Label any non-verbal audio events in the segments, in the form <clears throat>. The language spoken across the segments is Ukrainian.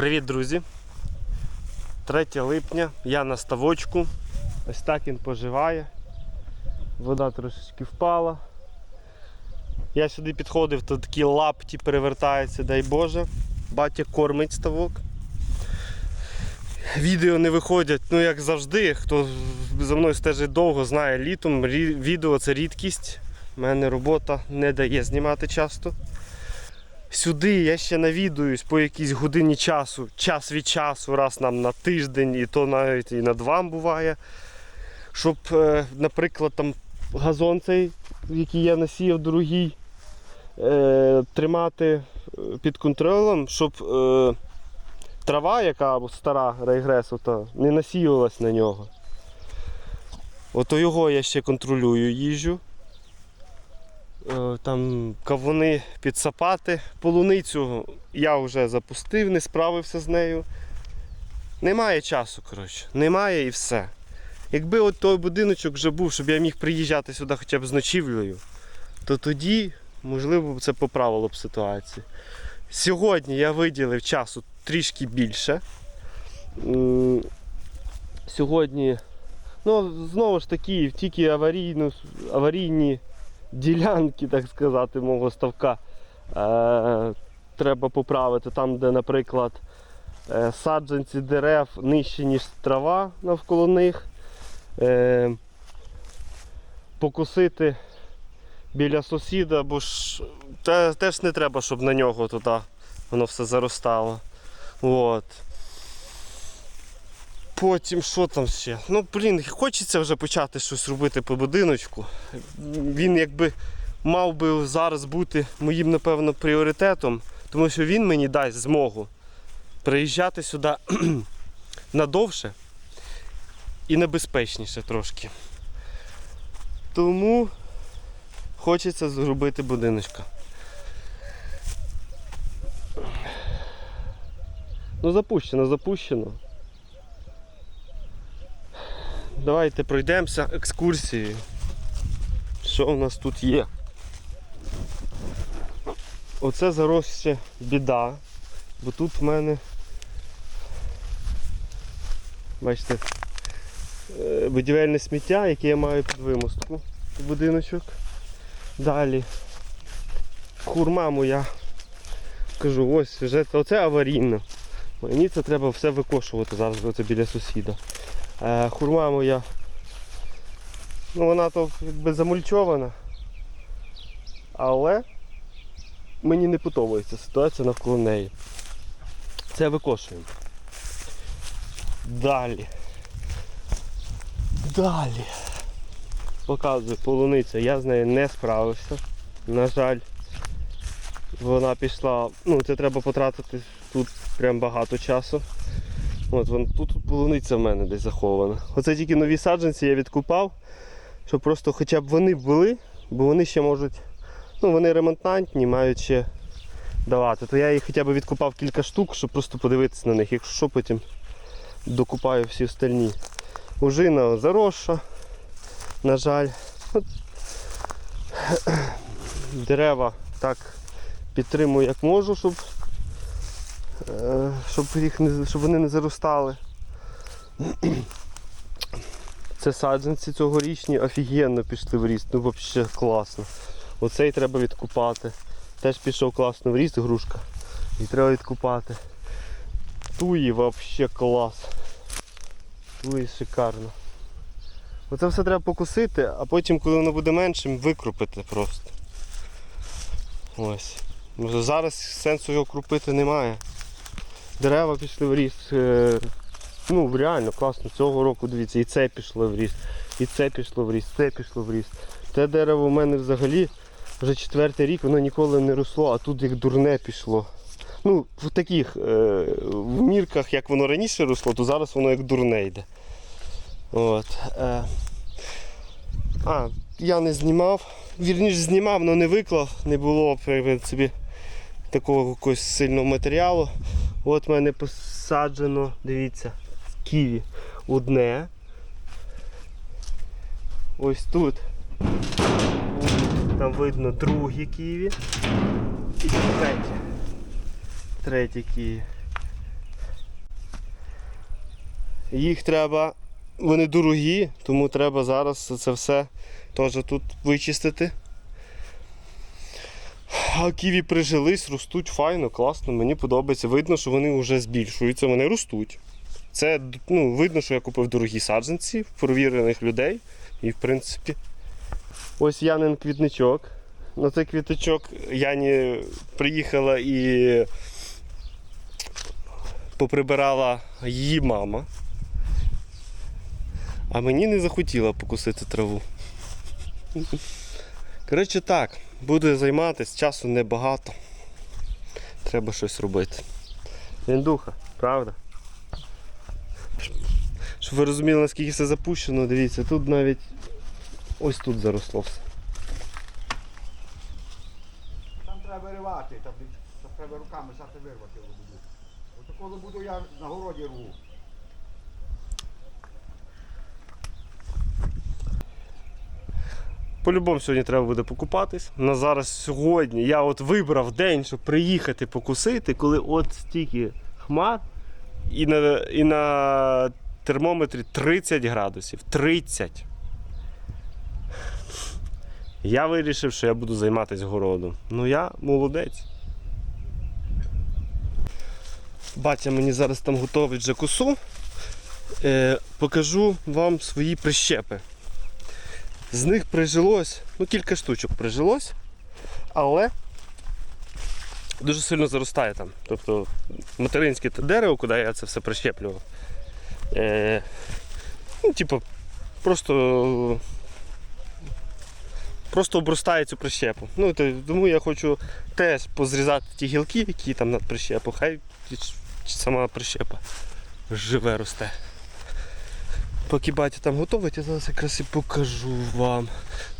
Привіт, друзі! 3 липня, я на ставочку. Ось так він поживає. Вода трошечки впала. Я сюди підходив, то такі лапті перевертаються, дай Боже. Батя кормить ставок. Відео не виходять, ну як завжди, хто за мною стежить довго, знає літом. Відео це рідкість. У мене робота не дає знімати часто. Сюди я ще навідуюсь по якійсь годині часу, час від часу, раз нам на тиждень, і то навіть і на два буває. Щоб, е, наприклад, там газон цей, який я насіяв дорогий, е, тримати е, під контролем, щоб трава, яка стара регресу, не насіювалась на нього. Ото його я ще контролюю їжджу. Е, Там кавуни підсапати. Полуницю я вже запустив, не справився з нею. Немає часу, коротше. Немає і все. Якби от той будиночок вже був, щоб я міг приїжджати сюди хоча б з ночівлею, то тоді, можливо, це поправило б ситуацію. Сьогодні я виділив часу трішки більше. Сьогодні, ну, знову ж таки, тільки аварійну, аварійні ділянки, так сказати, мого ставка е, треба поправити. Там, де, наприклад, е, саджанці дерев нижче, ніж трава навколо них. Е, покусити біля сусіда, бо ж те, теж не треба, щоб на нього туди воно все заростало. От. Потім що там ще? Ну, блін, хочеться вже почати щось робити по будиночку. Він якби мав би зараз бути моїм, напевно, пріоритетом, тому що він мені дасть змогу приїжджати сюди <clears throat> надовше і небезпечніше трошки. Тому хочеться зробити будиночка. Ну запущено, запущено. Давайте пройдемося екскурсією. Що у нас тут є? Оце заросше біда, бо тут в мене, бачите, е, будівельне сміття, яке я маю під вимостку у будиночок. Далі хурма моя. Кажу, ось вже це- оце аварійно. Мені це треба все викошувати зараз біля сусіда. Е, хурма моя. Ну вона то якби замульчована. Але мені не подобається ситуація навколо неї. Це викошуємо. Далі. Далі. Показую полуниця. Я з нею не справився. На жаль, вона пішла. Ну, це треба потратити тут прям багато часу. От вон, тут полуниця в мене десь захована. Оце тільки нові саджанці я відкупав, щоб просто хоча б вони були, бо вони ще можуть. Ну, вони ремонтантні, мають ще давати. То я їх хоча б відкупав кілька штук, щоб просто подивитися на них. Якщо що, потім докупаю всі остальні. Ужина заросша, на жаль. От. Дерева так підтримую як можу, щоб, щоб, їх не, щоб вони не заростали. Це саджанці цьогорічні офігенно пішли в ріст, ну взагалі класно. Оцей треба відкупати. Теж пішов класно в ріст, грушка. І треба відкупати. Туї взагалі клас. Туї шикарно. Оце все треба покусити, а потім, коли воно буде меншим, викрупити просто. Ось. Зараз сенсу його крупити немає. Дерева пішли в ріст. е, Ну, реально класно. Цього року, дивіться, і це пішло в ріст, і це пішло в ріст, це пішло в ріст. Те дерево в мене взагалі вже четвертий рік, воно ніколи не росло, а тут як дурне пішло. Ну, в таких е, в мірках, як воно раніше росло, то зараз воно як дурне йде. От. Е. А, я не знімав. Вірніше знімав, але не виклав, не було в принципі, такого якогось сильного матеріалу. От в мене посаджено, дивіться, ківі одне. Ось тут. Там видно другі ківі. І третє. Третє ківі. Їх треба, вони дорогі, тому треба зараз це все теж тут вичистити. А ківі прижились, ростуть файно, класно, мені подобається. Видно, що вони вже збільшуються, вони ростуть. Це ну, видно, що я купив дорогі саджанці, провірених людей. І в принципі, ось Янин квітничок. На цей квіточок Яні приїхала і поприбирала її мама. А мені не захотіла покусити траву. Коротше так, буду займатися, часу небагато. Треба щось робити. Індуха, правда? Щоб ви розуміли, наскільки все запущено, дивіться, тут навіть ось тут заросло все. Там треба виривати, там, там треба руками взяти вирвати лобуду. Отаку лобуду я на городі рву. По-любому сьогодні треба буде покупатись. На зараз сьогодні я от вибрав день, щоб приїхати покусити, коли от стільки хмар і на, і на термометрі 30 градусів. 30. Я вирішив, що я буду займатися городом. Ну я молодець. Батя мені зараз там готовить вже косу. Е, покажу вам свої прищепи. З них прижилось, ну кілька штучок прижилось, але дуже сильно заростає там. Тобто материнське те дерево, куди я це все прищеплював. Е, ну, типу, просто, просто обростає цю прищепу. Ну, то, тому я хочу теж позрізати ті гілки, які там над прищепу, хай сама прищепа живе росте. Поки батя там готовить, я зараз якраз і покажу вам.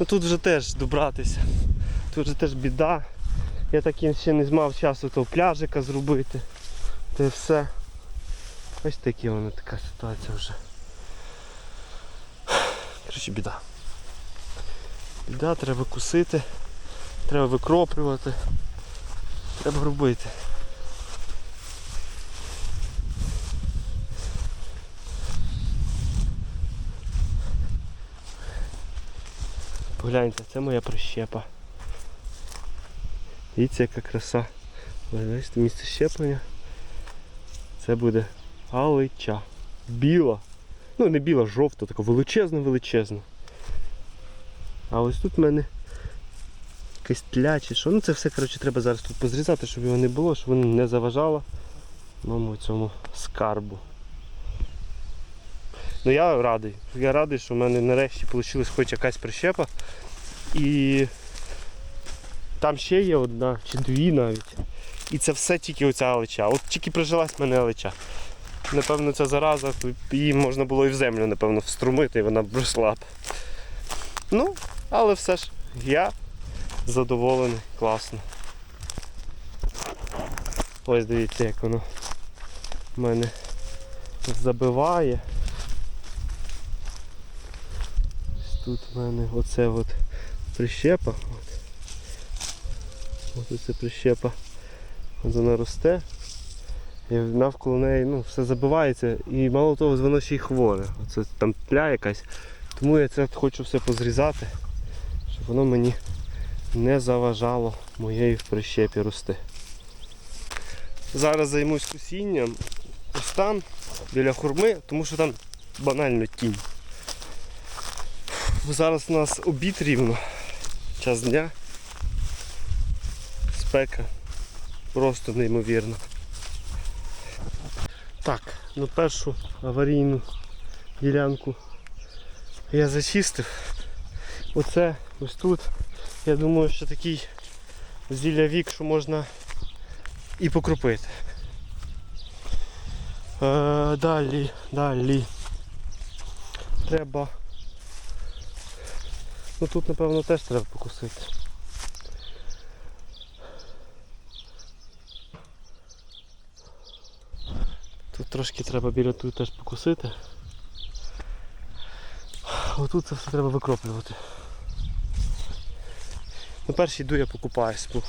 Ну тут вже теж добратися. Тут вже теж біда. Я так і ще не мав часу того пляжика зробити. Те все. Ось такі вона така ситуація вже. Коротше, біда. Біда, треба кусити, треба викроплювати, треба робити. Погляньте, це моя прищепа. Дивіться, яка краса. Бачите, місце щеплення. Це буде алича. Біла. Ну не біла, жовта, така величезна, величезна. А ось тут в мене якась тля чи що. Ну це все коротше, треба зараз тут позрізати, щоб його не було, щоб воно не заважало моєму цьому скарбу. Ну я радий. Я радий, що в мене нарешті вийшла хоч якась прищепа. І там ще є одна чи дві навіть. І це все тільки оця алеча. От тільки прижилась в мене алеча. Напевно, ця зараза, її можна було і в землю, напевно, вструмити, і вона б росла б. Ну, але все ж я задоволений, класно. Ось дивіться, як воно в мене забиває. Ось Тут в мене оце от прищепа. От. Ось оце прищепа. От вона росте. І навколо неї ну, все забивається і мало того, воно ще й хворе. Оце там тля якась. Тому я це хочу все позрізати, щоб воно мені не заважало моєї прищепі рости. Зараз займусь кусінням ось біля хурми, тому що там банально тінь. Зараз у нас обід рівно, час дня. Спека. Просто неймовірно. Так, ну першу аварійну ділянку я зачистив. Оце ось тут. Я думаю, що такий зілля вік, що можна і покропити. Е, далі, далі. Треба. Ну тут напевно теж треба покусити. Тут трошки треба біля тут теж покусити. Отут це все треба викроплювати. На перший йду я покупаюсь, бо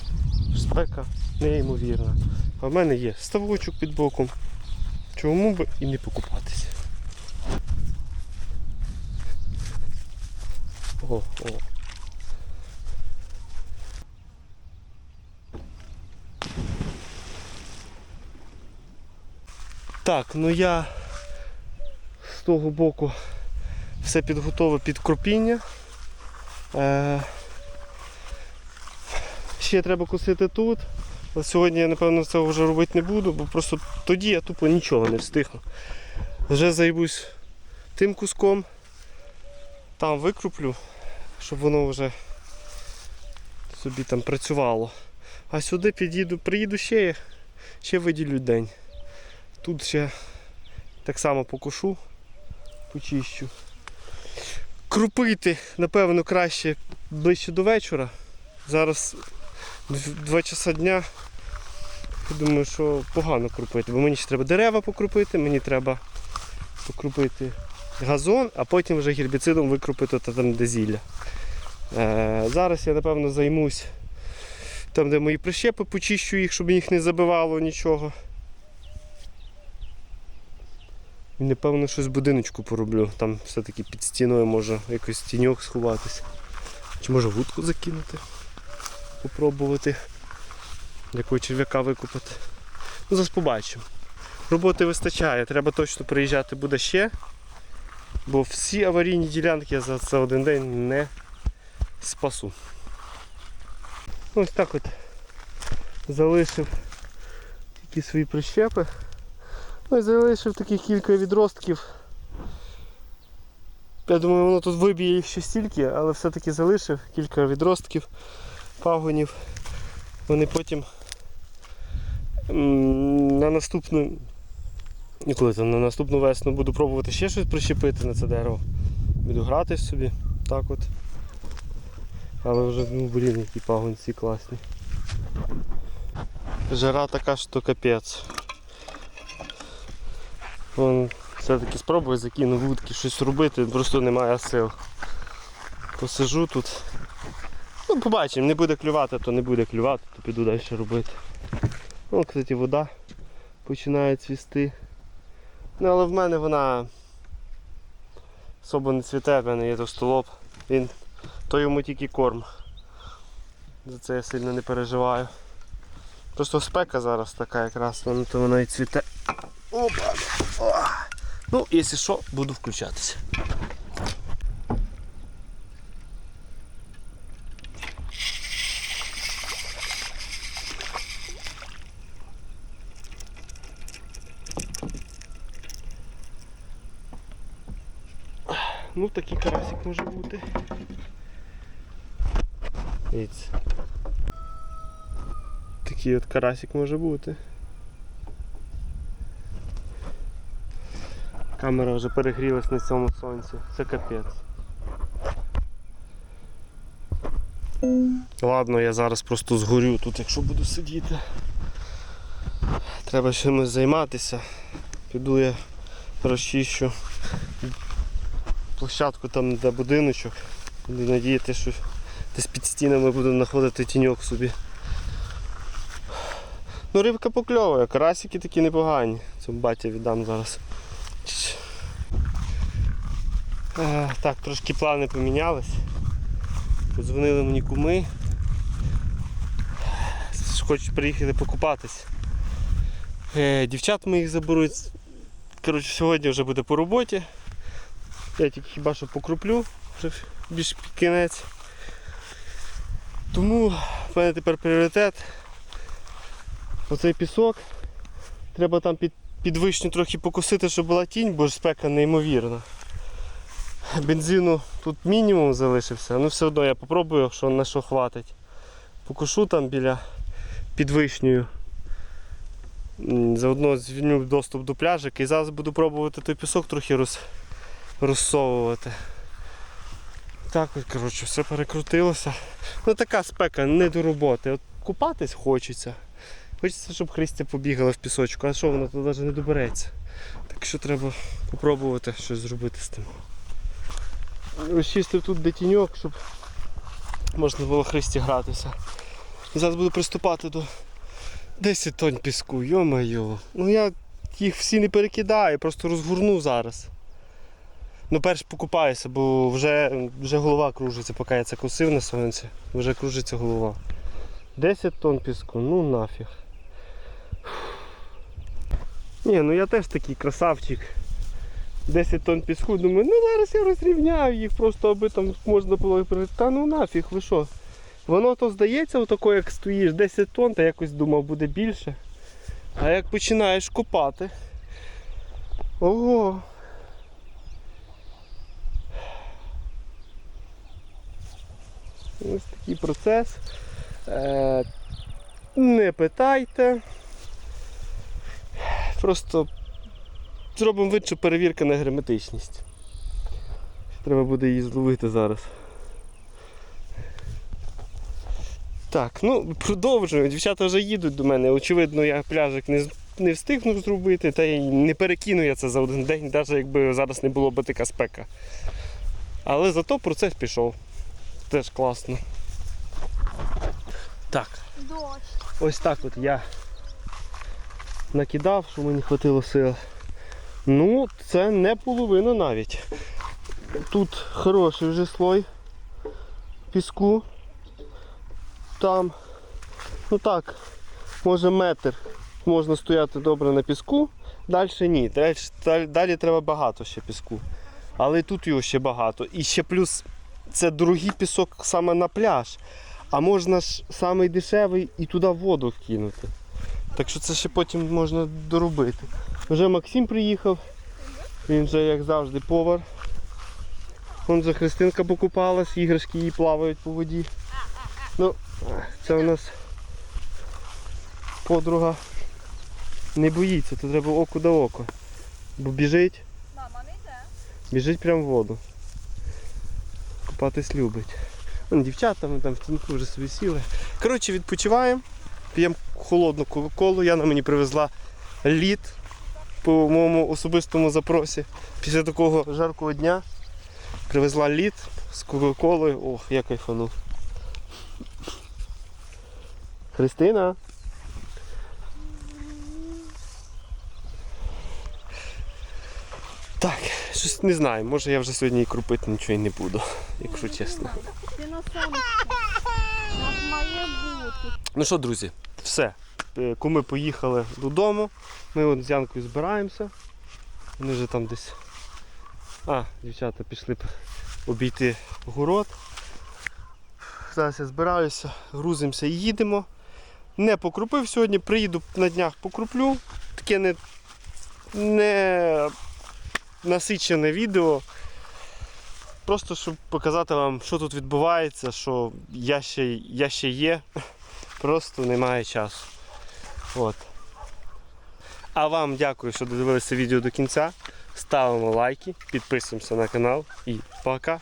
спека неймовірна. А в мене є ставочок під боком. Чому би і не покупатися? О, о. Так, ну я з того боку все підготовив під кропіння. Е, ще треба косити тут. Але сьогодні я напевно це вже робити не буду, бо просто тоді я тупо нічого не встигну. Вже займусь тим куском, там викруплю, щоб воно вже собі там працювало. А сюди під'їду, приїду ще, ще виділю день. Тут ще так само покушу, почищу. Крупити, напевно, краще ближче до вечора. Зараз 2 часа дня. Думаю, що погано крупити, бо мені ще треба дерева покрупити, мені треба покрупити газон, а потім вже гербіцидом викрупити та там де зілля. Е, зараз я напевно займусь там, де мої прищепи, почищу їх, щоб їх не забивало нічого. І напевно щось будиночку пороблю. Там все-таки під стіною може якось тіньок сховатися. Чи може вудку закинути? Попробувати якого черв'яка викупити. Ну, зараз побачимо. Роботи вистачає, треба точно приїжджати буде ще. Бо всі аварійні ділянки я за це один день не спасу. Ось так от залишив тільки свої прищепи. Ну і залишив таких кілька відростків. Я думаю, воно тут виб'є їх ще стільки, але все-таки залишив кілька відростків, пагонів. Вони потім на наступну. Ніколи там на наступну весну буду пробувати ще щось прищепити на це дерево. Буду грати собі. Так от. Але вже, ну блін, які пагонці класні. Жара така, що капець. Вон все-таки спробую закину вудки, щось робити, просто немає сил. Посижу тут. Ну, побачимо, не буде клювати, то не буде клювати, то піду далі робити. Ну, кстати, вода починає цвісти. Ну, але в мене вона особо не цвіте, в мене є товстолоб. Він, то йому тільки корм. За це я сильно не переживаю. Просто спека зараз така якраз, вона, то вона і цвіте. Опа! Ну, якщо що, буду включатися. Ну, такий карасик може бути. Дивіться. Такий от карасик може бути. Камера вже перегрілась на цьому сонці. Це капець. Ладно, я зараз просто згорю тут, якщо буду сидіти. Треба чимось займатися. Піду я розчищу площадку там де будиночок. Буду надіятися, що десь під стінами буду знаходити тіньок собі. Ну рибка покльовує, карасики такі непогані. Це батя віддам зараз. Е, Так, трошки плани помінялись. Подзвонили мені куми. Хочуть приїхати покупатись. Е, Дівчат ми їх заберуть. Коротше, сьогодні вже буде по роботі. Я тільки хіба що покруплю більш під кінець. Тому в мене тепер пріоритет. Оцей пісок. Треба там під, під вишню трохи покосити, щоб була тінь, бо ж спека неймовірна. Бензину тут мінімум залишився, ну все одно я попробую, що на що хватить. Покошу там біля під вишнею. Заодно звільню доступ до пляжика і зараз буду пробувати той пісок трохи роз, розсовувати. Так от, коротше, все перекрутилося. Ну така спека, не до роботи. От купатись хочеться. Хочеться, щоб Христя побігала в пісочку, а що вона тут навіть не добереться. Так що треба спробувати щось зробити з тим. Розчистив тут де тіньок, щоб можна було Христі гратися. Зараз буду приступати до 10 тонн піску, йо-майо. Ну я їх всі не перекидаю, просто розгорну зараз. Ну, перш покупаюся, бо вже, вже голова кружиться, поки я це косив на сонці. Вже кружиться голова. 10 тонн піску, ну нафіг. Ні, ну я теж такий красавчик. 10 тонн піску, думаю, ну зараз я розрівняю їх, просто аби там можна було. Та ну нафіг, ви що? Воно то здається, отако, як стоїш 10 тонн, та якось думав буде більше. А як починаєш копати. Ого! Ось такий процес. Е, не питайте. Просто зробимо вид, що перевірка на герметичність. Треба буде її зловити зараз. Так, ну продовжуємо. Дівчата вже їдуть до мене. Очевидно, я пляжик не, не встигнув зробити, та й не перекину я це за один день, навіть якби зараз не було би така спека. Але зато процес пішов. Теж класно. Так, Дощ. ось так от я накидав, що мені хватило сил. Ну, це не половина навіть. Тут хороший вже слой піску. Там, ну так, може метр можна стояти добре на піску. Далі ні. Далі, далі треба багато ще піску. Але тут його ще багато. І ще плюс це дорогий пісок саме на пляж. А можна ж самий дешевий і туди воду кинути. Так що це ще потім можна доробити. Вже Максим приїхав. Він вже, як завжди, повар. Вон вже Христинка покупалась, іграшки її плавають по воді. Ну, це у нас подруга не боїться, то треба око до око. Бо біжить, Мама не йде. біжить прямо в воду. Купатись любить. Вон дівчата ми там в тіньку вже собі сіли. Коротше, відпочиваємо, п'ємо холодну кока-колу. Яна мені привезла лід по моєму особистому запросі. Після такого жаркого дня привезла лід з кока-колою. Ох, я кайфанув. Христина. Так, щось не знаю, може я вже сьогодні і крупити нічого і не буду, якщо чесно. Має бути. Ну що, друзі, все. Е, Куми поїхали додому. Ми от з Янкою збираємося. Вони вже там десь. А, дівчата пішли обійти город. Зараз я збираюся, грузимося і їдемо. Не покрупив сьогодні, приїду на днях покруплю. Таке не, не насичене відео. Просто щоб показати вам, що тут відбувається, що я ще, я ще є. Просто немає часу. От. А вам дякую, що додивилися відео до кінця. Ставимо лайки, підписуємося на канал і пока.